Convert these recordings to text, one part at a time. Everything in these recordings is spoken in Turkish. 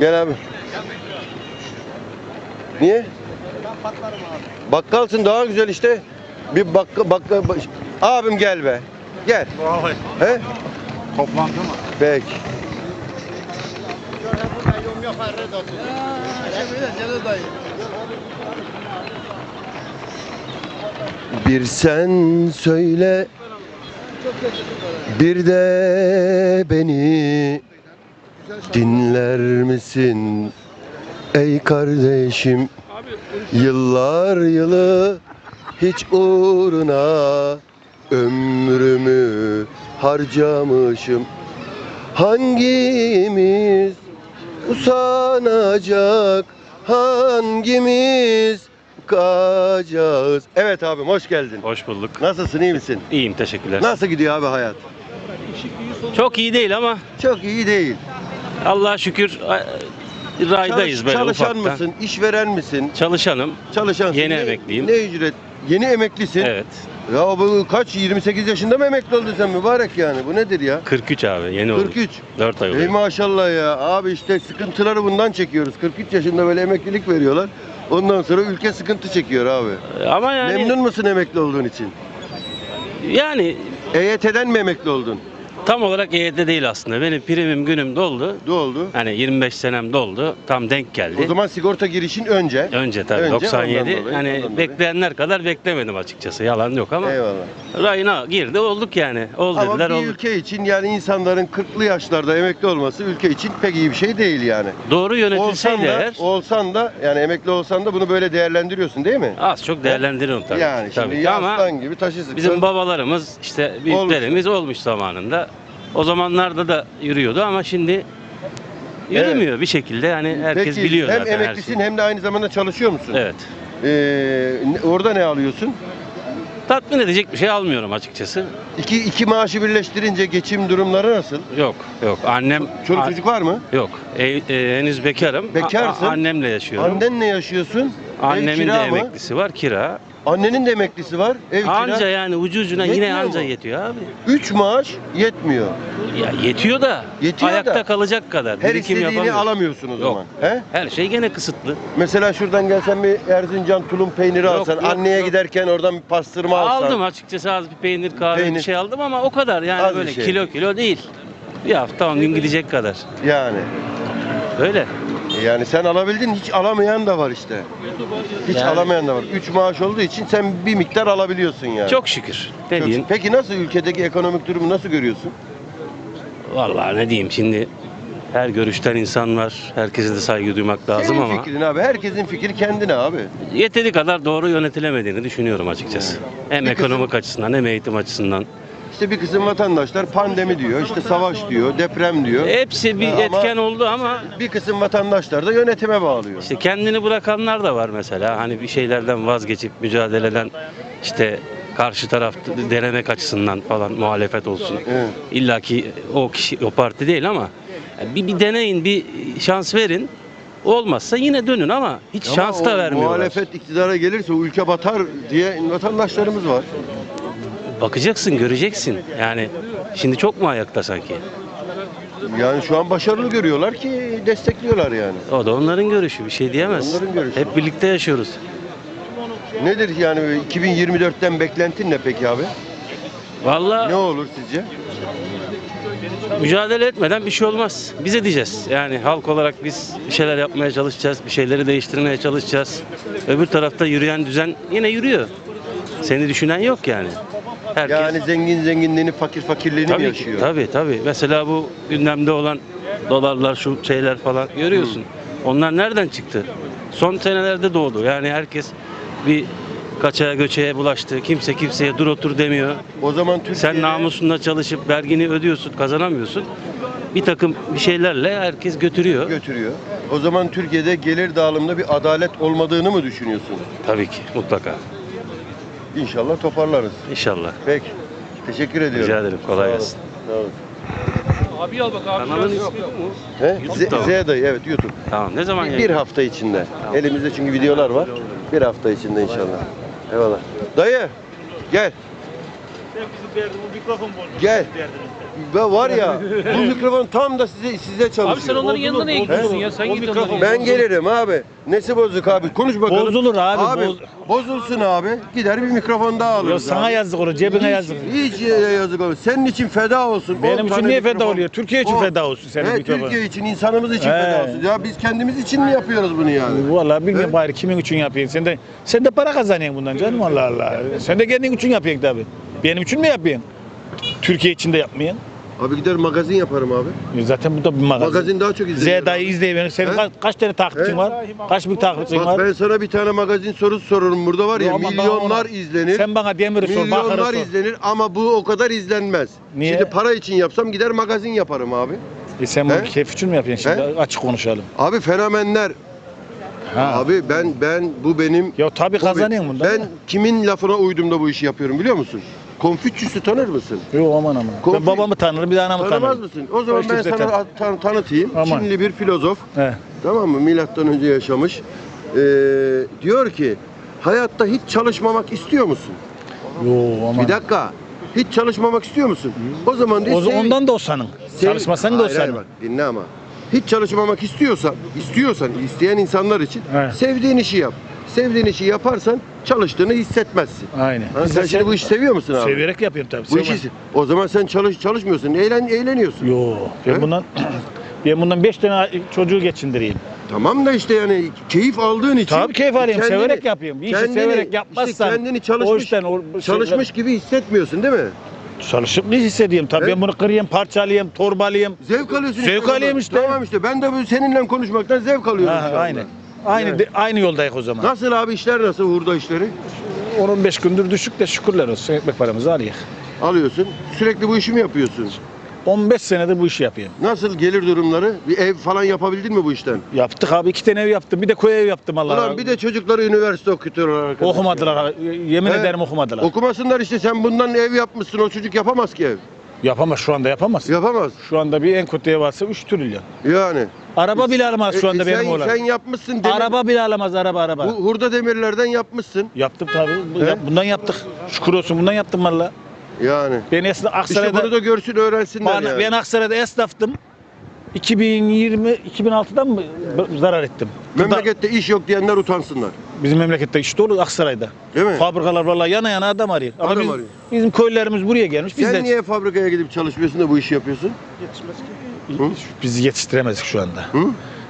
Gel abi. Niye? Bakkalsın daha güzel işte. Bir bakka bakka baş- Abim gel be. Gel. He? Toplantı mı? Peki. Bir sen söyle bir de beni dinler misin ey kardeşim? Yıllar yılı hiç uğruna ömrümü harcamışım. Hangimiz usanacak hangimiz kaçacağız evet abim hoş geldin. Hoş bulduk. nasılsın iyi misin? İyiyim teşekkürler. nasıl gidiyor abi hayat? Çok iyi değil ama çok iyi değil Allah'a şükür a- raydayız Çalış- böyle çalışan ufaktan. mısın işveren misin Çalışanım. çalışansın Yeni Ne- emekliyim. ne ücret yeni emeklisin Evet. ya bu kaç 28 yaşında mı emekli oldun sen mübarek yani bu nedir ya 43 abi yeni oldu. 43 4 ay Ey oluyor. maşallah ya. Abi işte sıkıntıları bundan çekiyoruz. 43 yaşında böyle emeklilik veriyorlar. Ondan sonra ülke sıkıntı çekiyor abi. Ama yani Memnun musun emekli olduğun için? yani EYT'den mi emekli oldun? Tam olarak EYT değil aslında. Benim primim günüm doldu. Ne oldu? Hani 25 senem doldu. Tam denk geldi. O zaman sigorta girişin önce. Önce tabii Önce 97. ondan dolayı, hani ondan dolayı. bekleyenler kadar beklemedim açıkçası. Yalan yok ama Eyvallah. rayına girdi olduk yani. Ol Ama dediler bir olduk. ülke için yani insanların 40'lı yaşlarda emekli olması ülke için pek iyi bir şey değil yani. Doğru Olsan yönetilseydi da, eğer olsan da yani emekli olsan da bunu böyle değerlendiriyorsun değil mi? az çok değerlendiririm tabii. yani şimdi tabii. Ama yaslan gibi taşısın. Bizim babalarımız işte büyüklerimiz olmuş zamanında. O zamanlarda da yürüyordu ama şimdi yürümüyor bir şekilde. Yani herkes Peki, biliyor hem zaten her emeklisin şeyi. hem de aynı zamanda çalışıyor musun? Evet. Ee, ne- orada ne alıyorsun? Tatmin edecek bir şey almıyorum açıkçası. İki, iki maaşı birleştirince geçim durumları nasıl? Yok, yok. Annem Çoluk a- çocuk var mı? yok. E- e, henüz bekarım. Bekarsın. A- annemle yaşıyorum. Annenle yaşıyorsun. Ev Annemin de kira mı? emeklisi var, kira. Annenin de emeklisi var. Ev kira. Anca yani ucu ucuna yine Yetmiyor anca mu? yetiyor abi. Üç maaş yetmiyor. Ya yetiyor da Yetiyor ayakta da. kalacak kadar. Her birikim istediğini yapamıyorsun. alamıyorsun o Yok. zaman. He? Her şey gene kısıtlı. Mesela şuradan gelsen bir Erzincan tulum peyniri Yok, alsan, yok, anneye yok. giderken oradan bir pastırma alsan. Aldım açıkçası az bir peynir kahve Peynir. bir şey aldım ama o kadar yani Az bir böyle şey. kilo kilo değil. Bir hafta on gün gidecek kadar. Yani. Öyle. Yani sen alabildin hiç alamayan da var işte. Hiç Yani- alamayan da var. Üç maaş olduğu için sen bir miktar alabiliyorsun yani. Çok şükür. Çok-? Peki nasıl ülkedeki ekonomik durumu nasıl görüyorsun? Vallahi ne diyeyim şimdi her görüşten insan var. Herkese de saygı duymak lazım Senin ama fikrin abi. Herkesin fikri kendine abi. yeteri kadar doğru yönetilemediğini düşünüyorum açıkçası. Hem ekonomik açısından hem eğitim açısından. İşte bir kısım vatandaşlar pandemi diyor, işte savaş diyor, deprem diyor. Hepsi bir Ama- etken oldu ama Bir kısım vatandaşlar da yönetime bağlıyor. İşte kendini bırakanlar da var mesela. Hani bir şeylerden vazgeçip mücadeleden işte karşı taraf denemek açısından falan muhalefet olsun. Evet. İlla ki o kişi o parti değil ama bir, bir deneyin, bir şans verin. Olmazsa yine dönün ama hiç Ama şans da vermiyorlar. Muhalefet iktidara gelirse ülke batar diye vatandaşlarımız var. Bakacaksın, göreceksin. Yani şimdi çok mu ayakta sanki? Yani şu an başarılı görüyorlar ki destekliyorlar yani. O da onların görüşü. Bir şey diyemez. Onların görüşü. Hep birlikte yaşıyoruz. Nedir yani 2024'ten beklentin ne peki abi? Vallahi Ne olur sizce? mücadele etmeden bir şey olmaz. Biz edeceğiz. Yani halk olarak biz bir şeyler yapmaya çalışacağız. Bir şeyleri değiştirmeye çalışacağız. Öbür tarafta yürüyen düzen yine yürüyor. Seni düşünen yok yani. Herkes Yani zengin zenginliğini, fakir fakirliğini mi tabii ki, yaşıyor? tabii tabii. Mesela bu gündemde olan dolarlar, şu şeyler falan görüyorsun. Onlar nereden çıktı? Son senelerde doğdu. Yani herkes bir kaçaya göçeye bulaştı. Kimse kimseye dur otur demiyor. O zaman Türkiye'de Sen namusunda çalışıp vergini ödüyorsun, kazanamıyorsun. Bir takım bir şeylerle herkes götürüyor. götürüyor. O zaman Türkiye'de gelir dağılımında bir adalet olmadığını mı düşünüyorsun? Tabii ki, mutlaka. İnşallah toparlarız. İnşallah. Peki. Teşekkür ediyorum. Rica ederim, kolay Sağ olun, gelsin. Sağ olun. Kanalın ismi mu? He? YouTube'da mı? Z, Z dayı evet YouTube. Tamam, ne zaman Bir, bir yayın? hafta içinde. Elimizde çünkü videolar var. Bir hafta içinde inşallah. Eyvallah. Dayı gel. Gel. Ve var ya bu mikrofon tam da size size çalışıyor. Abi sen onların yanına niye gidiyorsun ya? Sen git onların Ben gelirim abi. Nesi bozuk abi? Konuş bakalım. Bozulur abi, Abi boz- bozulsun abi. Gider bir mikrofon daha alırız. Ya sana abi. yazık olur, cebine Hiç- yazık. Hiç yazık olur. Senin için feda olsun. Benim için tane niye feda mikrofon. oluyor? Türkiye için On- feda olsun senin He, mikrofon. Türkiye için, insanımız için He. feda olsun. Ya biz kendimiz için mi yapıyoruz bunu yani? Vallahi bilmiyorum bari kimin için yapıyorsun. Sen de sen de para kazanıyorsun bundan canım Allah Allah. Sen de kendin için yapıyorsun tabii. Benim için mi yapıyorsun? Türkiye için de yapmayan. Abi gider magazin yaparım abi. E Zaten bu da bir magazin. Magazin daha çok izleniyor. Zeda'yı izleyiver. Senin He? kaç, kaç tane takipçin He? var? Kaç bin takipçin Bak var? ben sana bir tane magazin sorusu sorurum burada var ya Ama bana milyonlar ona- izlenir. Sen bana demiri sor, bakarı Milyonlar sor. izlenir ama bu o kadar izlenmez. Niye? Şimdi para için yapsam gider magazin yaparım abi. E sen bunu He? keyif için mi yapıyorsun şimdi? Açık konuşalım. Abi fenomenler. Ha. Abi ben ben bu benim Ya tabii kazanıyorsun bundan. Ben kimin lafına uydum da bu işi yapıyorum biliyor musun? Konfüçyüs'ü tanır mısın? Yok aman aman. Konflik- Ben babamı tanırım bir de anamı Tanımaz tanırım. mısın? O zaman Hiç ben kimse sana tanı- tan- tanıtayım. Aman. Çinli bir filozof. He. Tamam mı? Milattan önce yaşamış. Ee, diyor ki hayatta hiç çalışmamak istiyor musun? Yo aman. Bir dakika. Hiç çalışmamak istiyor musun? O zaman de O, sev- ondan da o sanın. sev- Çalışmasan da o Hayır, hayır, sanın. bak, dinle ama. Hiç çalışmamak istiyorsan, istiyorsan, isteyen insanlar için Evet. sevdiğin işi yap. Sevdiğin işi yaparsan çalıştığını hissetmezsin. Aynen. Ha, sen şimdi bu işi seviyor musun abi? Severek yapıyorum tabii. Bu işi, o zaman sen çalış çalışmıyorsun. Eğlen eğleniyorsun. Yo. Ben He? bundan ben bundan 5 tane çocuğu geçindireyim. Tamam da işte yani keyif aldığın için. Tabii keyif alıyorum. kendini- severek yapıyorum. Bir işi kendini- severek yapmazsan işte kendini o çalışmış, işten o, çalışmış gibi hissetmiyorsun değil mi? çalışıp ne hissediyorum tabii. He? Ben bunu kırayım, parçalayayım, torbalayayım. Zevk alıyorsun. Zevk işte. alıyorum işte. Tamam işte ben de seninle konuşmaktan zevk alıyorum Ha, aynen. Aynı Evet. de- aynı yoldayız o zaman. Nasıl abi işler nasıl hurda işleri? 10-15 gündür düşük de şükürler olsun. Ekmek paramızı alıyoruz. Alıyorsun. Sürekli bu işi mi yapıyorsun? 15 senedir bu işi yapıyorum. Nasıl gelir durumları? Bir ev falan yapabildin mi bu işten? Yaptık abi. iki tane ev yaptım. Bir de koy ev yaptım Allah. Ulan bir de çocukları üniversite okutuyorlar arkadaş. Okumadılar. Yemin He? ederim okumadılar. Okumasınlar işte sen bundan ev yapmışsın o çocuk yapamaz ki ev. Yapamaz şu anda yapamaz. Yapamaz. Şu anda bir en kötü ev varsa 3 trilyon. Yani. Araba bile alamaz şu E, anda e, benim sen, oğlan. Sen yapmışsın demir, Araba bile alamaz araba araba. bu hurda demirlerden yapmışsın. Yaptım tabii. Bu- He? bundan yaptık. Şükür olsun bundan yaptım valla. Yani. Ben esnaf İşte Aksaray'da bunu da görsün öğrensinler bana- yani. ben Aksaray'da esnaftım. 2020 2006'dan mı zarar ettim? Memlekette iş yok diyenler utansınlar. Bizim memlekette iş dolu Aksaray'da. Değil mi? Fabrikalar vallahi yana yana adam arıyor. Ama Adam biz- arıyor. bizim köylerimiz buraya gelmiş. Biz Sen de niye fabrikaya gidip çalışmıyorsun da bu işi yapıyorsun? Hı? bizi yetiştiremezdik şu anda. Hı?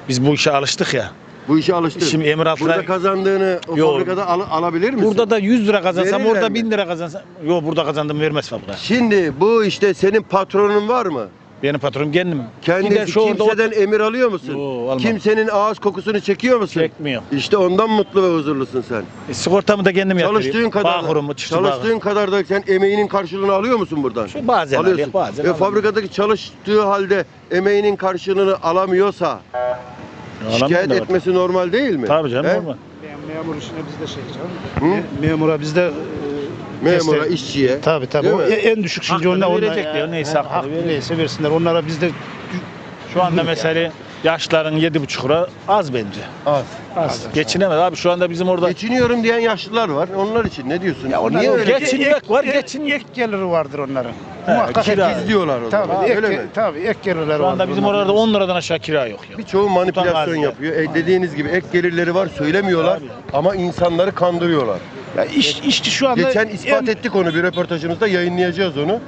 Biz bu işe alıştık ya. Bu işe alıştın. Şimdi Emir Altılar- Burada kazandığını o Yok. fabrikada al- alabilir misin? Burada da 100 lira kazansam Verirler orada mi? 1000 lira kazansam. Yok burada kazandım vermez fabrika. Şimdi bu işte senin patronun var mı? Benim patronum kendim. Kendisi Gider şu orada kimseden emir alıyor musun? Yo, almam. Kimsenin ağız kokusunu çekiyor musun? çekmiyor. İşte ondan mutlu ve huzurlusun sen. E, sigortamı da kendim yaptırıyorum. Çalıştığın kadar Bağkurumu, çiftçi çalıştığın kadar da sen emeğinin karşılığını alıyor musun buradan? Şu bazen Alıyorsun. alıyor, bazen e, fabrikadaki çalıştığı halde emeğinin karşılığını alamıyorsa bağlı. şikayet da var. etmesi normal değil mi? Tabii canım He? normal. Memur işine bizde şey canım. Hı? Me- Memura bizde Memura, Destek. işçiye. tabi tabi Değil o mi? en düşük şimdi Hakkını onlar onlar verecek diyor, neyse hakkını hak verecek. neyse versinler. Onlara bizde Şu anda mesela yaşların 7,5 lira az bence. Az. Az. Geçinemez abi şu anda bizim orada Geçiniyorum diyen yaşlılar var. Onlar için ne diyorsun? Niye öyle? Geç- Geçinmek var, geçin- Ek geliri vardır onların. Muhakkak kira. ek- İzliyorlar o Tabii, zaman. ek, Öyle mi? tabii ek gelirleri şu vardır. anda bizim onların. oralarda 10 liradan aşağı kira yok ya. Birçoğu manipülasyon Utanmaz ya. yapıyor. E, dediğiniz gibi ek gelirleri var söylemiyorlar ama insanları kandırıyorlar. Ya iş, işçi şu anda Geçen ispat ettik onu bir röportajımızda yayınlayacağız onu.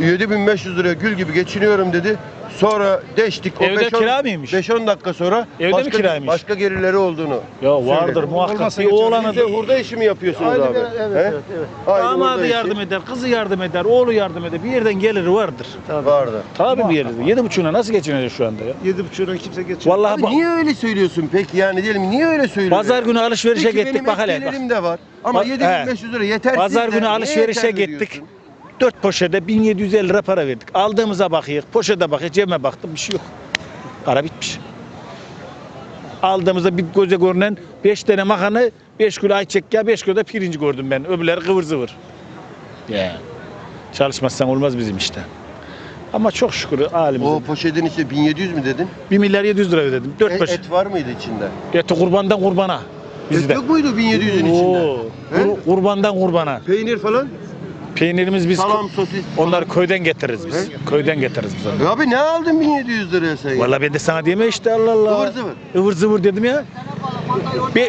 7500 liraya gül gibi geçiniyorum dedi. Sonra deştik. O Evde 5-10 kira mıymış? 5-10 dakika sonra Evde mi başka, kiraymış? başka gelirleri olduğunu. Ya vardır muhakkak. Bir oğlanı Siz de hurda işi mi yapıyorsunuz Aynı abi? bir- evet, He? evet, evet. Aynı hurda Damadı işi. yardım eder, kızı yardım eder, oğlu yardım eder. Bir yerden geliri vardır. Vardı. Tabii bir yerde. Yedi buçuğuna nasıl geçinecek şu anda ya? Yedi buçuğuna kimse geçiyor. Vallahi Abi bak, niye öyle söylüyorsun peki yani diyelim niye öyle söylüyorsun? pazar günü alışverişe Peki gittik benim bak hele. de var. Ama Ba- 7500 lira yetersiz. Pazar de günü niye alışverişe yeterli gittik. diyorsun? Dört poşete 1750 lira para verdik. Aldığımıza bakıyoruz. Poşete bakıyoruz. Cebime baktım bir şey yok. Para bitmiş. Aldığımızda bir göze görünen 5 tane makarna, 5 kilo ayçiçek yağı, 5 kilo da pirinç gördüm ben. Öbürleri kıvır zıvır. Ya. Çalışmazsan olmaz bizim işte. Ama çok şükür halimize. O poşetin içinde 1700 mi dedin? 1 milyar 700 lira ödedim. 4 E, poşet. et var mıydı içinde? Eti kurbandan kurbana. Et Bizde. yok muydu 1700'ün içinde? Oo, kur- kurbandan kurbana. Peynir falan? Peynirimiz biz Salam, sosis. onları köyden getiririz biz. Köyden getiririz biz onları. E abi ne aldın 1700 liraya sen? ya? Vallahi ben de sana diyeyim işte Allah Allah. Ivır zıvır. Ivır zıvır dedim ya. Bir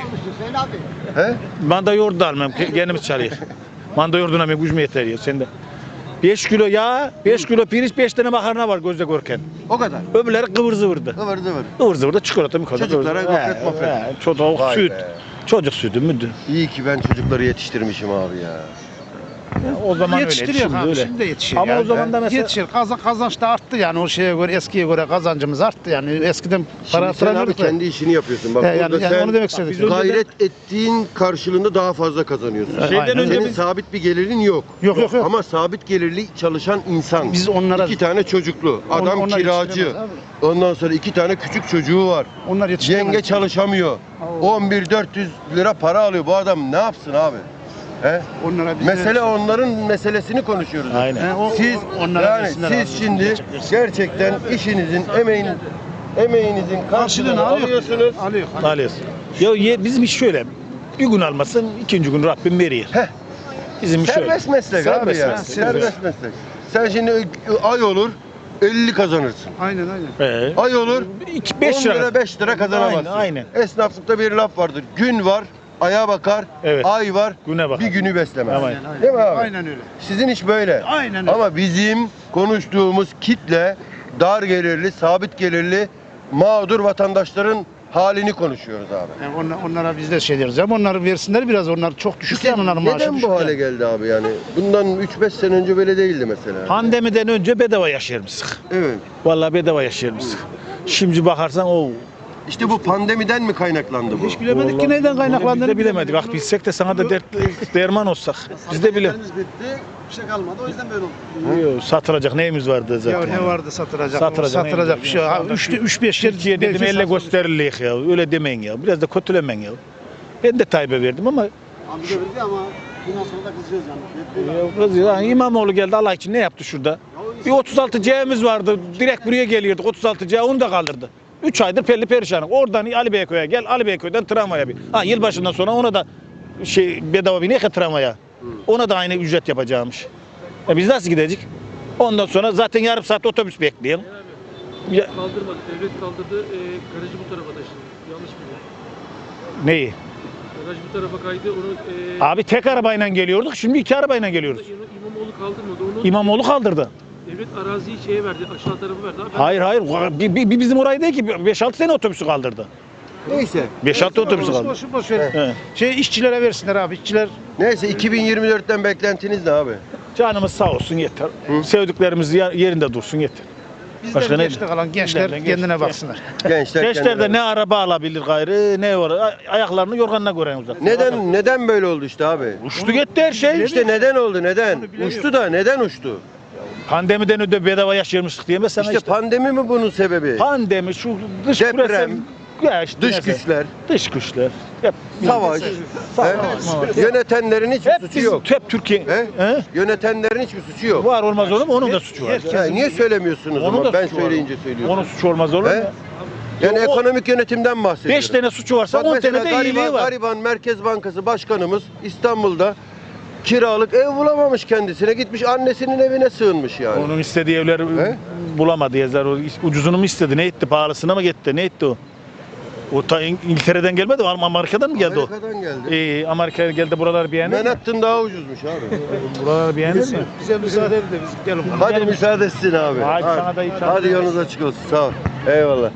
He? manda yoğurdu da almam. Kendimiz çalıyor. manda yoğurduna güç mü yeter ya sen de. 5 kilo yağ, 5 kilo pirinç, 5 tane makarna var gözde görken. O kadar. Öbürleri kıvır zıvırdı. Kıvır zıvır. Kıvır zıvır da çikolata mı Çocuklara gofret mofret. Çocuk Vay süt. be. Çocuk sütü müdür? İyi ki ben çocukları yetiştirmişim abi ya. O zaman öyle. Yetiştiriyor Şimdi abi, öyle. şimdi de yetişiyor Ama ya. o zaman da mesela Yetişir. Kazan, kazanç da arttı yani o şeye göre eskiye göre kazancımız arttı yani eskiden para Şimdi sen hatırlamıyorduk kendi işini yapıyorsun. Bak He, yani, yani sen onu demek istedik. Biz gayret ettiğin karşılığında daha fazla kazanıyorsun. Şeyden aynen. önce Senin biz sabit bir gelirin yok. Yok yok yok. Ama sabit gelirli çalışan insan. Biz onlara İki tane çocuklu. On- Adam onlar kiracı. Ondan sonra iki tane küçük çocuğu var. onlar yetiştiremez. Yenge çalışamıyor. 11 400 lira para alıyor. Bu adam ne yapsın abi? He? Onlara biz Mesele onların meselesini konuşuyoruz. Aynen. He, o- Siz o- onlara yani versinler siz şimdi gerçekten işinizin, emeğin emeğinizin karşılığını Karşılığını alıyor. alıyorsunuz. Alıyor. alıyoruz. Ya ye- bizim iş şöyle. Bir gün almasın, ikinci gün Rabbim veriyor. Heh. Bizim iş şöyle. Serbest meslek Serbest abi ya. meslek. Serbest meslek. Sen şimdi ay olur 50 kazanırsın. Aynen aynen. Ee, Ay olur 5 10 lira. lira 5 lira kazanamazsın. Aynen, aynen. Esnaflıkta bir laf vardır. Gün var, aya bakar. Evet. Ay var, Güne bakar. bir günü beslemez. Aynen, aynen. Değil mi abi? Aynen öyle. Sizin iş böyle. Aynen öyle. Ama bizim konuştuğumuz kitle dar gelirli, sabit gelirli mağdur vatandaşların halini konuşuyoruz abi. Yani onlar- onlara biz de şey diyoruz ama onları versinler biraz onlar çok düşük yani onların maaşı Neden düşük bu hale yani. geldi abi yani? Bundan 3-5 sene önce böyle değildi mesela. Pandemiden önce bedava yaşayırmıştık. Evet. Vallahi bedava yaşayırmıştık. Şimdi bakarsan o İşte bu pandemiden mi kaynaklandı bu? Hiç bilemedik ki Vallahi neyden Biz kaynaklandığını de bilemedik. Ah bilsek de sana da dert, derman olsak. Biz de bile. bitti. Bir şey kalmadı. O yüzden böyle oldu. Yok, Satılacak neyimiz vardı Ya zaten. ne vardı satılacak? Satılacak, Satılacak, bir şey. bileyim, Ha, şu üçte, anda üç beş yer. Türkiye dedim elle gösterilik ya. Öyle demeyin ya. Biraz da kötülemeyin ya. Ben de Tayyip'e verdim ama Amca verdi ama bundan sonra da kızıyoruz yani. Ya kız ya, İmamoğlu geldi Allah için ne yaptı şurada? Bir 36 C'miz vardı. Direkt buraya geliyorduk. 36 C onu da kaldırdı. 3 aydır pelli perişanım. Oradan Ali Beyköy'e gel. Ali Beyköy'den tramvaya bin. Ha yılbaşından sonra ona da şey bedava bineyim ya tramvaya. Ona da aynı ücret yapacağımış. E biz nasıl gidecek? Ondan sonra zaten yarım saat otobüs bekleyelim. Ya, Kaldırmadı. Devlet kaldırdı. E, garajı bu tarafa taşıdı. Yanlış mı? neyi? Garaj bu tarafa kaydı. Onu e, Abi tek arabayla geliyorduk. Şimdi iki arabayla geliyoruz. İmam- İmamoğlu kaldırmadı. Onu İmamoğlu kaldırdı. Devlet araziyi şeye verdi. Aşağı tarafı verdi. Abi, ben- Hayır hayır. Bir, bir- bir bizim orayı değil ki 5-6 sene otobüsü kaldırdı. Neyse. 5-6 otobüsü Boş, kaldırdı. boş, boş ver. Şey işçilere versinler abi. İşçiler Neyse 2024'ten beklentiniz ne abi? Canımız sağ olsun yeter. Hı. Sevdiklerimiz yer- yerinde dursun yeter. bizden Başka ne? geçti kalan gençler Bizden kendine geçti. baksınlar. Gençler Gençler de ne araba alabilir gayrı ne var. Ay- Ayaklarını yorganına göre uzat. Neden neden böyle oldu işte abi? Uçtu gitti her şey. İşte neden oldu neden? Uçtu da neden uçtu? Pandemiden önce bedava yaşayırmıştık diyemez sana İşte işte. pandemi mi bunun sebebi? Pandemi şu dış Deprem, küresel- ya işte Dış neyse. güçler, Dış güçler. Hep savaş, Savaş. yönetenlerin hiçbir hep suçu bizim, yok. hep Türkiye. He? He? Yönetenlerin hiçbir suçu yok. Var olmaz olur mu? Onun da suçu var. Ha, niye söylemiyorsunuz Onun ama da ben suçu var. söyleyince söylüyorsun. Onun suçu olmaz olur He? mu? Yani Ya o- ekonomik yönetimden bahsediyorum. 5 tane suçu varsa Bak 10 mesela tane de iyiliği gariban, var. gariban Merkez Bankası Başkanımız İstanbul'da kiralık ev bulamamış kendisine. Gitmiş annesinin evine sığınmış yani. Onun istediği evleri He? bulamadı yazar. O ucuzunu mu istedi? Ne etti? Pahalısına mı gitti? Ne etti o? O ta İng- İngiltere'den gelmedi. Ama Amerika'dan mı geldi o? Amerika'dan geldi. Ee, Amerika'ya geldi buralar beğenir mi? Manhattan daha ucuzmuş abi. Buralar beğenir mi? Bize müsaade edin de biz gidelim. Hadi müsaade etsin abi. Hadi sana da iyi Hadi çalışmalar. yolunuz açık olsun. Sağ ol. Eyvallah.